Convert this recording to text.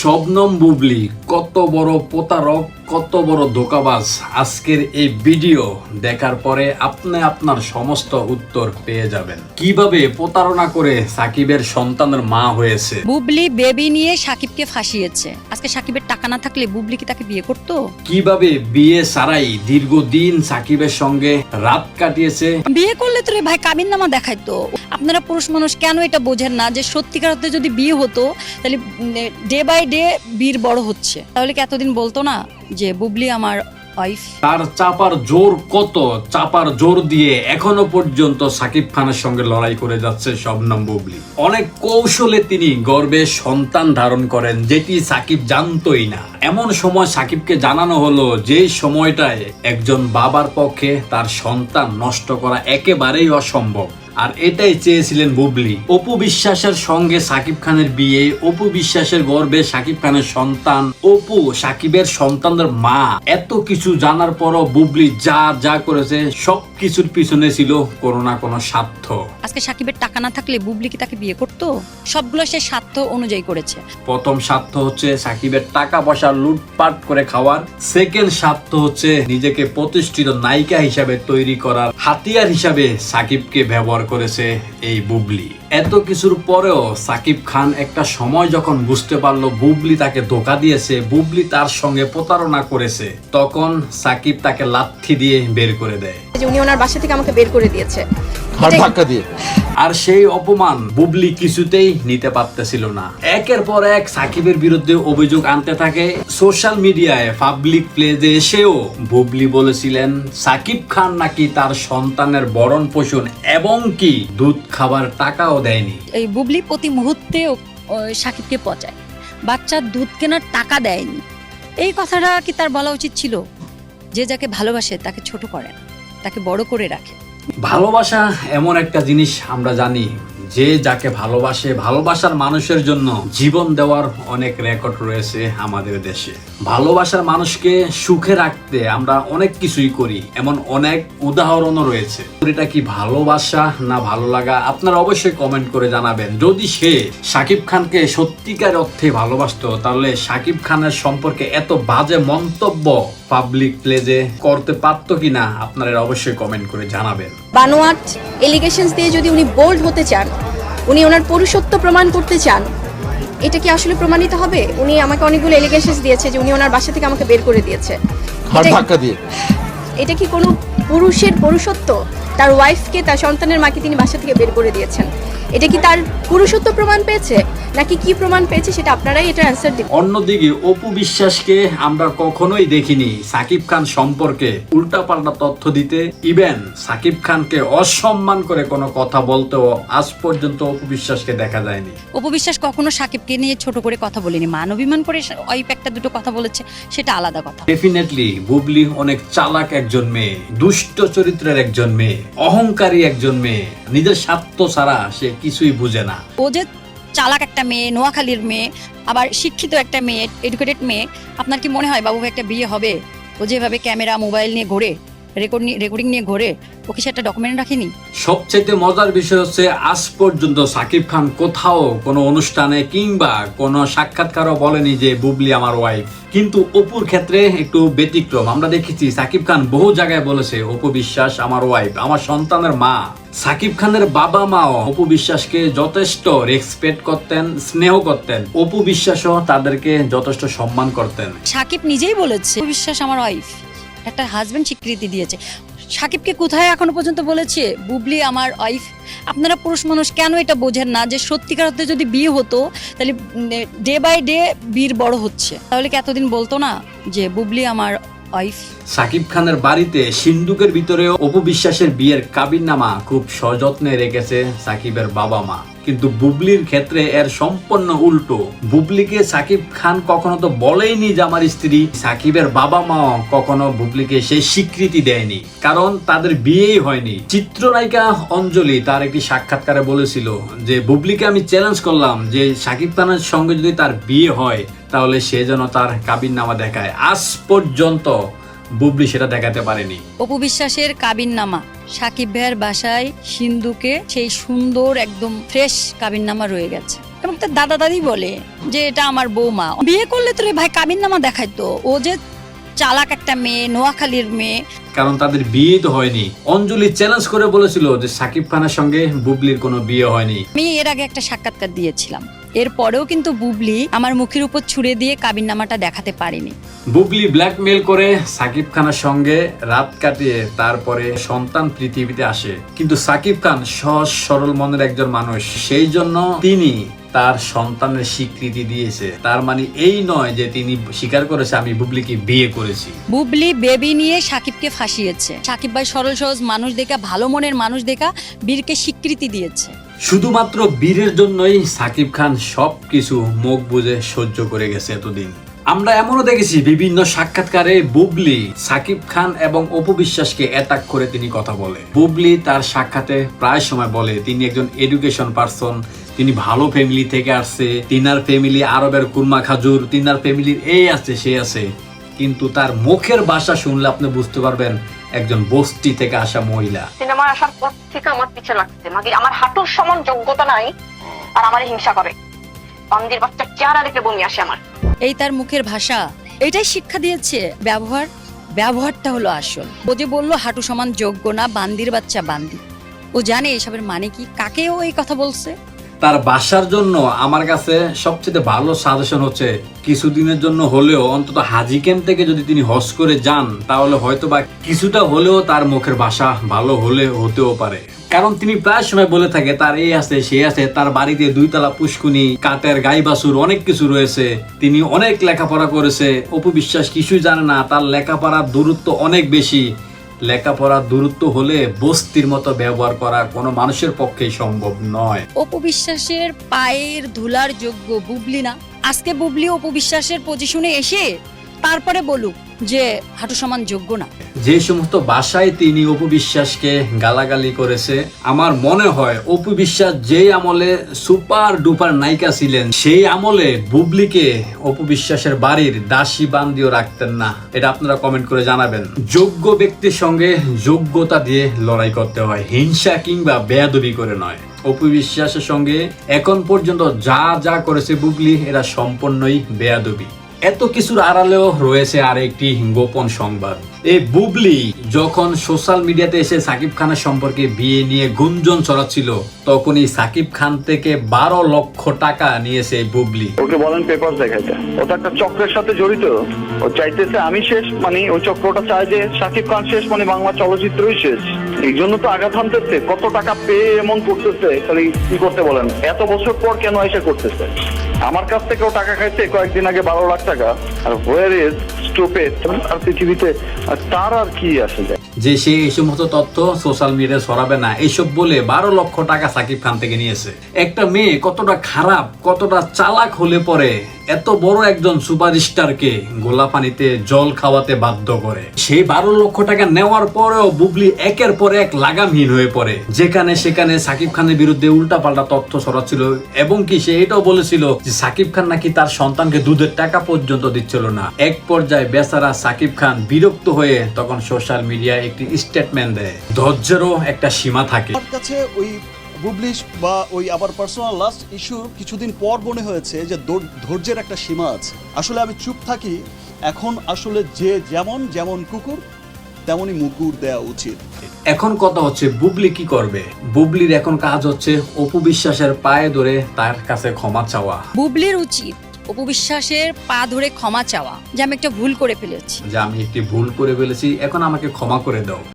শবনম বুবলি কত বড় প্রতারক কত বড় ধোকাবাজ আজকের এই ভিডিও দেখার পরে আপনি আপনার সমস্ত উত্তর পেয়ে যাবেন। কীভাবে প্রতারণা করে সাকিবের সন্তানের মা হয়েছে? বুবলি বেবি নিয়ে সাকিবকে ফাঁসিয়েছে। আজকে সাকিবের টাকা না থাকলে বুবলি কি তাকে বিয়ে করতো? কীভাবে বিয়ে সারাই দীর্ঘদিন সাকিবের সঙ্গে রাত কাটিয়েছে? বিয়ে করলে তো রে ভাই কাবিন নামা দেখাইতো। আপনারা পুরুষ মানুষ কেন এটা বোঝেন না যে সত্যিকার অর্থে যদি বিয়ে হতো তাহলে ডে বাই ডে বীর বড় হচ্ছে। তাহলে কি এতদিন বলতো না? যে বুবলি আমার তার চাপার জোর কত? চাপার জোর দিয়ে এখনও পর্যন্ত সাকিব খানের সঙ্গে লড়াই করে যাচ্ছে শবনম বুবলি। অনেক কৌশলে তিনি গর্বে সন্তান ধারণ করেন, যেটি সাকিব জানতই না। এমন সময় সাকিবকে জানানো হলো যে সময়টায় একজন বাবার পক্ষে তার সন্তান নষ্ট করা একেবারেই অসম্ভব। আর এটাই চেয়েছিলেন বুবলি। অপু বিশ্বাসের সঙ্গে সাকিব খানের বিয়ে অপু বিশ্বাসের গর্বে সাকিব খানের সন্তান অপু সাকিবের সন্তানদের মা। এত কিছু জানার পরও বুবলি যা যা করেছে সব কিছুর পিছনে ছিল কোনো না কোনো স্বার্থ। আজকে সাকিবের টাকা না থাকলে বুবলি কি তাকে বিয়ে করতো? সবগুলো সে স্বার্থ অনুযায়ী করেছে। প্রথম স্বার্থ হচ্ছে সাকিবের টাকা পয়সা লুটপাট করে খাওয়ার। সেকেন্ড স্বার্থ হচ্ছে নিজেকে প্রতিষ্ঠিত নায়িকা হিসাবে তৈরি করার। হাতিয়ার হিসাবে সাকিবকে ব্যবহার করেছে এই বুবলি। এত কিছুর পরেও সাকিব খান একটা সময় যখন বুঝতে পারল বুবলি তাকে ধোকা দিয়েছে বুবলি তার সঙ্গে প্রতারণা করেছে তখন সাকিব তাকে লাথি দিয়ে বের করে দেয়। উনি ওনার বাসা থেকে আমাকে বের করে দিয়েছে। ধাক্কা দিয়ে। আর সেই অপমান বুবলি কিছুতেই নিতে পারতেছিল না। একের পর এক সাকিবের বিরুদ্ধে অভিযোগ আনতে থাকে সোশ্যাল মিডিয়ায় পাবলিক প্লেজে এসেও বুবলি বলেছিলেন সাকিব খান নাকি তার সন্তানের বরণ পোষণ এবং কি দুধ খাবার টাকাও দেয়নি। এই বুবলি প্রতি মুহূর্তে সাকিবকে পচায়। বাচ্চার দুধ কেনার টাকা দেয়নি। এই কথাটা কি তার বলা উচিত ছিল? যে যাকে ভালোবাসে তাকে ছোট করেন তাকে বড় করে রাখে। ভালোবাসা এমন একটা জিনিস আমরা জানি যে যাকে ভালোবাসে, ভালোবাসার মানুষের জন্য জীবন দেওয়ার অনেক রেকর্ড রয়েছে আমাদের দেশে। ভালোবাসার মানুষকে সুখে রাখতে আমরা অনেক কিছুই করি, এমন অনেক উদাহরণও রয়েছে। এটা কি ভালোবাসা না ভালো লাগা? আপনারা অবশ্যই কমেন্ট করে জানাবেন। যদি সে সাকিব খানকে সত্যিকার অর্থে ভালোবাসতো, তাহলে সাকিব খানের সম্পর্কে এত বাজে মন্তব্য পাবলিক প্লেজে করতে পারতো কিনা আপনারা অবশ্যই কমেন্ট করে জানাবেন। বানোয়াট এলিগেশনস দিয়ে যদি উনি বোল্ড হতে চান উনি ওনার পুরুষত্ব প্রমাণ করতে চান এটা কি আসলে প্রমাণিত হবে? উনি আমাকে অনেকগুলো এলিগেশনস দিয়েছে যে উনি ওনার বাসা থেকে আমাকে বের করে দিয়েছে। ধাক্কা দিয়ে। এটা কি কোনো পুরুষের পুরুষত্ব? তার ওয়াইফকে তার সন্তানের মাকে তিনি বাসা থেকে বের করে দিয়েছেন। এটা কি তার পুরুষত্ব প্রমাণ পেয়েছে? নাকি কি প্রমাণ পেয়েছে সেটা আপনারাই এটা অ্যান্সার দিবেন। অন্যদিকে অপু বিশ্বাসকে আমরা কখনোই দেখিনি সাকিব খান সম্পর্কে উল্টাপাল্টা তথ্য দিতে। ইভেন সাকিব খানকে অসম্মান করে কোনো কথা বলতেও আজ পর্যন্ত অপু বিশ্বাসকে দেখা যায়নি। অপবিশ্বাস কখনো সাকিবকে নিয়ে ছোট করে কথা বলেনি। মান অভিমান করে ওয়াইফ একটা দুটো কথা বলেছে সেটা আলাদা কথা। ডেফিনেটলি বুবলি অনেক চালাক একজন মেয়ে দুষ্ট চরিত্রের একজন মেয়ে অহংকারী একজন মেয়ে। নিজের স্বার্থ ছাড়া সে কিছুই বুঝে না। ও যে চালাক একটা মেয়ে, নোয়াখালীর মেয়ে, আবার শিক্ষিত একটা মেয়ে এডুকেটেড মেয়ে, আপনার কি মনে হয় বাবু একটা বিয়ে হবে? ও যেভাবে ক্যামেরা, মোবাইল নিয়ে ঘোরে। রেকর্ড রেকর্ডিং নিয়ে ঘোরে। ও কি সেটা ডকুমেন্ট রাখেনি? সবচেয়ে মজার বিষয় হচ্ছে আজ পর্যন্ত সাকিব খান কোথাও কোনো অনুষ্ঠানে কিংবা কোনো সাক্ষাৎকারও বলেনি যে বুবলি আমার ওয়াইফ কিন্তু অপুর ক্ষেত্রে একটু ব্যতিক্রম। আমরা দেখেছি সাকিব খান বহু জায়গায় বলেছে অপু বিশ্বাস আমার ওয়াইফ আমার সন্তানের মা। সাকিব খানের বাবা মাও অপু বিশ্বাসকে যথেষ্ট রেসপেক্ট করতেন স্নেহ করতেন। অপু বিশ্বাসও তাদেরকে যথেষ্ট সম্মান করতেন। সাকিব নিজেই বলেছে বিশ্বাস আমার ওয়াইফ একটা হাজবেন্ড স্বীকৃতি দিয়েছে। সাকিবকে কোথায় এখনও পর্যন্ত বলেছে, বুবলি আমার ওয়াইফ আপনারা পুরুষ মানুষ কেন এটা বোঝেন না যে সত্যিকার অর্থে যদি বিয়ে হতো, তাহলে ডে বাই ডে বীর বড় হচ্ছে। তাহলে কি এতদিন বলতো না যে বুবলি আমার ওয়াইফ সাকিব খানের বাড়িতে সিন্ধুকের ভিতরে অপু বিশ্বাসের বিয়ের কাবিন নামা খুব সযত্নে রেখেছে সাকিবের বাবা মা। কিন্তু বুবলির ক্ষেত্রে এর সম্পূর্ণ উল্টো। বুবলিকে সাকিব খান কখনো তো বলেইনি যে আমার স্ত্রী সাকিবের বাবা মা কখনো বুবলিকে সে স্বীকৃতি দেয়নি। কারণ তাদের বিয়েই হয়নি। চিত্রনায়িকা অঞ্জলি তার একটি সাক্ষাৎকারে বলেছিল যে, বুবলিকে আমি চ্যালেঞ্জ করলাম যে, সাকিব খানের সঙ্গে যদি তার বিয়ে হয়, তাহলে সে যেন তার কাবিন নামা দেখায়। আজ পর্যন্ত বুবলি সেটা দেখাতে পারেনি। অপু বিশ্বাসের কাবিন নামা সাকিব ভাইয়ের বাসায় সিন্ধুকে সেই সুন্দর, একদম ফ্রেশ কাবিন নামা রয়ে গেছে। এবং তার দাদা দাদি বলে যে, এটা আমার বৌমা। বিয়ে করলে তো ভাই কাবিন নামা দেখাইতো। ও যে চালাক একটা মেয়ে নোয়াখালীর মেয়ে। কারণ তাদের বিয়ে তো হয়নি। অঞ্জলি চ্যালেঞ্জ করে বলেছিল যে সাকিব খানের সঙ্গে বুবলির কোনো বিয়ে হয়নি। আমি এর আগে একটা সাক্ষাৎকার দিয়েছিলাম। এরপরেও কিন্তু বুবলি আমার মুখের উপর ছুড়ে দিয়ে কাবিন নামাটা দেখাতে পারিনি। বুবলি ব্ল্যাকমেল করে সাকিব খানের সঙ্গে রাত কাটিয়ে তারপরে সন্তান পৃথিবীতে আসে। কিন্তু সাকিব খান সহজ সরল মনের একজন মানুষ। সেই জন্য তিনি তার সন্তানের স্বীকৃতি দিয়েছে। তার মানে এই নয় যে তিনি স্বীকার করেছে আমি বুবলিকে বিয়ে করেছি। বুবলি বেবি নিয়ে সাকিবকে ফাঁসিয়েছে। সাকিব ভাই সরল সহজ মানুষ দেখা ভালো মনের মানুষ দেখা বীরকে স্বীকৃতি দিয়েছে। শুধুমাত্র বীরের জন্যই সাকিব খান সবকিছু মুখ বুঝে সহ্য করে গেছে এতদিন। আমরা এমনও দেখেছি বিভিন্ন সাক্ষাৎকারে বুবলি সাকিব খান এবং অপু বিশ্বাসকে অ্যাটাক করে তিনি কথা বলে। বুবলি তার সাক্ষাতে প্রায় সময় বলে তিনি একজন এডুকেশন পার্সন তিনি ভালো ফ্যামিলি থেকে আসছে তিনার ফ্যামিলি আরবের কুরমা খাজুর তিনার ফ্যামিলির এই আছে সে আছে। কিন্তু তার মুখের ভাষা শুনলে আপনি বুঝতে পারবেন একজন বস্তি থেকে আসা মহিলা। সিনেমায় আসার পর থেকে আমার পিছে লাগছে মাগে আমার হাঁটুর সমান যোগ্যতা নাই আর আমার হিংসা করে। বান্দির বাচ্চা চেহারা দেখে বমি আসে আমার। এই তার মুখের ভাষা এটাই শিক্ষা দিয়েছে ব্যবহার। ব্যবহারটা হলো আসল। ও যে বলল হাঁটু সমান যোগ্য না বান্দির বাচ্চা বান্দি। ও জানে এসবের মানে কি কাকে ও এই কথা বলছে? তার বাসার জন্য আমার কাছে সবচেয়ে ভালো সাজেশন হচ্ছে কিছুদিনের জন্য হলেও অন্তত হাজি ক্যাম্প থেকে যদি তিনি হজ করে যান, তাহলে হয়তো বা কিছুটা হলেও তার মুখের ভাষা ভালো হলে হতেও পারে। কারণ তিনি প্রায় সময় বলে থাকে, তার এই আছে, সে আছে, তার বাড়িতে দুইতলা পুষ্কুনি কাটের গাই বাছুর অনেক কিছু রয়েছে, তিনি অনেক লেখাপড়া করেছে, অপু বিশ্বাস কিছুই জানে না, তার লেখাপড়ার দূরত্ব অনেক বেশি। লেখাপড়ার দূরত্ব হলে বস্তির মতো ব্যবহার করা কোনো মানুষের পক্ষে সম্ভব নয়। অপবিশ্বাসের পায়ের ধুলার যোগ্য বুবলি না। আজকে বুবলি অপবিশ্বাসের পজিশনে এসে তারপরে বলুক যে হাঁটু সমান যোগ্য না। যে সমস্ত বাসায় তিনি অপু বিশ্বাসকে গালাগালি করেছে, আমার মনে হয় অপু বিশ্বাস যেই আমলে সুপার ডুপার নায়িকা ছিলেন, সেই আমলে বুবলিকে অপু বিশ্বাসের বাড়ির দাসী বান্দিও রাখতেন না। এটা আপনারা কমেন্ট করে জানাবেন। যোগ্য ব্যক্তির সঙ্গে যোগ্যতা দিয়ে লড়াই করতে হয়, হিংসা কিংবা বেয়াদবি করে নয়। অপু বিশ্বাসের সঙ্গে এখন পর্যন্ত যা যা করেছে বুবলি, এরা সম্পূর্ণই বেয়াদবি। এত কিছুর আড়ালেও রয়েছে আর একটি গোপন সংবাদ। এই বুবলি যখন সোশ্যাল মিডিয়াতে এসে সাকিব খানের সম্পর্কে বিয়ে নিয়ে গুঞ্জন ছড়াচ্ছিল, তখনই সাকিব খান থেকে বারো লক্ষ টাকা নিয়েছে বুবলি। ওকে বলেন পেপার দেখাইতে। ও তো একটা চক্রের সাথে জড়িত। ও চাইতেছে আমি শেষ মানে ওই চক্রটা চায় যে সাকিব খান শেষ মানে বাংলা চলচ্চিত্রই শেষ। এই জন্য তো আঘাত হানতেছে, কত টাকা পেয়ে এমন করতেছে, তাহলে কি করতে বলেন? এত বছর পর কেন এসে করতেছে? আমার কাছ থেকেও টাকা খাইছে, কয়েকদিন আগে বারো লাখ টাকা। আর হোয়ার ইজ স্টুপেড আর পৃথিবীতে তার আর কি আসে যায়? যে সে এই সমস্ত তথ্য সোশ্যাল মিডিয়ায় ছড়াবে না এইসব বলে বারো লক্ষ টাকা সাকিব খান থেকে নিয়েছে। একটা মেয়ে কতটা খারাপ, কতটা চালাক হলে পরে এত বড় একজন সুপারস্টারকে গোলা পানিতে জল খাওয়াতে বাধ্য করে। সেই বারো লক্ষ টাকা নেওয়ার পরেও বুবলি একের পর এক লাগামহীন হয়ে পড়ে। যেখানে সেখানে সাকিব খানের বিরুদ্ধে উল্টাপাল্টা তথ্য ছড়াচ্ছিল এবং কি সে এটাও বলেছিল যে সাকিব খান নাকি তার সন্তানকে দুধের টাকা পর্যন্ত দিচ্ছিল না। এক পর্যায়ে বেচারা সাকিব খান বিরক্ত হয়ে তখন সোশ্যাল মিডিয়ায় একটি স্টেটমেন্ট দেয় ধৈর্যেরও একটা সীমা থাকে। আমার কাছে ওই বুবলিশ বা ওই আবার পার্সোনাল লাস্ট ইস্যু কিছুদিন পর মনে হয়েছে যে ধৈর্যের একটা সীমা আছে। আসলে আমি চুপ থাকি এখন আসলে যে যেমন যেমন কুকুর তেমনই মুকুর দেওয়া উচিত। এখন কথা হচ্ছে বুবলি কি করবে? বুবলির এখন কাজ হচ্ছে অপু বিশ্বাসের পায়ে ধরে তার কাছে ক্ষমা চাওয়া। বুবলির উচিত অপবিশ্বাসের পা ধরে ক্ষমা চাওয়া, যে আমি একটা ভুল করে ফেলেছি। যে আমি একটি ভুল করে ফেলেছি, এখন আমাকে ক্ষমা করে দাও।